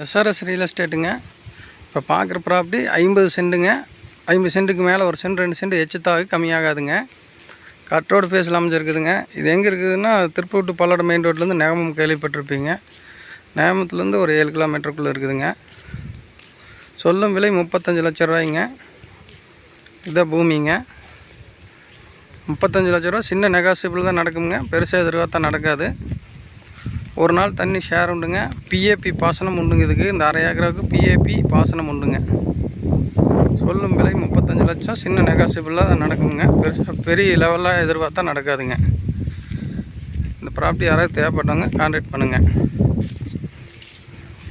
SRS real எஸ்டேட்டுங்க இப்போ பார்க்குற property ஐம்பது சென்ட்டுங்க ஐம்பது சென்ட்டுக்கு மேலே ஒரு சென்ட் ரெண்டு சென்ட் எச்சத்தாக கம்மியாகாதுங்க. கட் ரோடு ஃபேஸில் அமைஞ்சிருக்குதுங்க. இது எங்கே இருக்குதுன்னா திருப்பூர் டு பல்லடம் மெயின் ரோட்லேருந்து நேமம் கேள்விப்பட்டிருப்பீங்க. நேமத்துலேருந்து ஒரு ஏழு கிலோமீட்டருக்குள்ளே இருக்குதுங்க. சொல்லும் விலை முப்பத்தஞ்சு லட்ச ரூபாய்ங்க. இதான் பூமிங்க. முப்பத்தஞ்சு லட்ச ரூபா சின்ன நெகாசிபிள் தான் நடக்குங்க. பெருசாக எதிர்பார்த்தா நடக்காது. ஒரு நாள் தண்ணி ஷேர் உண்டுங்க. பிஏபி பாசனம் உண்டுங்க இதுக்கு. இந்த அரை ஏக்கராவுக்கு பிஏபி பாசனம் உண்டுங்க. சொல்லும் விலை முப்பத்தஞ்சு லட்சம். சின்ன நெகாசிபிளாக தான் நடக்குங்க. பெருசாக பெரிய லெவலாக எதிர்பார்த்தா நடக்காதுங்க. இந்த ப்ராப்பர்ட்டி யாராவது தேவைப்பட்டவங்க கான்டாக்ட் பண்ணுங்கள்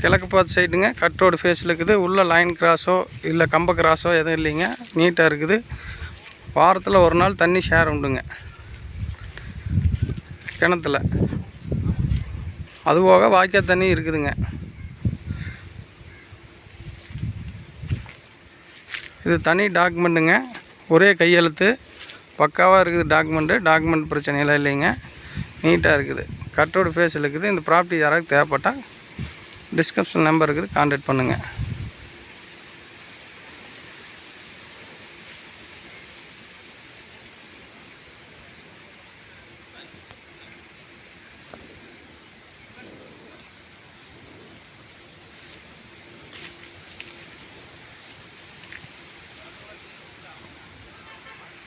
கிழக்கு பார்த்து சைடுங்க கட் ரோடு ஃபேஸில் இருக்குது. உள்ள லைன் கிராஸோ இல்லை கம்ப கிராஸோ எதுவும் இல்லைங்க. நீட்டாக இருக்குது. வாரத்தில் ஒரு நாள் தண்ணி ஷேர் உண்டுங்க. கிணத்துல. அதுபோக வாய்க்கால் தண்ணி இருக்குதுங்க. இது தனி டாக்குமெண்ட்டுங்க. ஒரே கையெழுத்து. பக்காவாக இருக்குது டாக்குமெண்ட்டு. டாக்குமெண்ட் பிரச்சனையெல்லாம் இல்லைங்க. நீட்டாக இருக்குது. கட்டோட ஃபேஸில் இருக்குது. இந்த ப்ராப்பர்ட்டி யாராவது தேவைப்பட்டால் டிஸ்கிரிப்ஷன் நம்பர் இருக்குது. கான்டாக்ட் பண்ணுங்கள்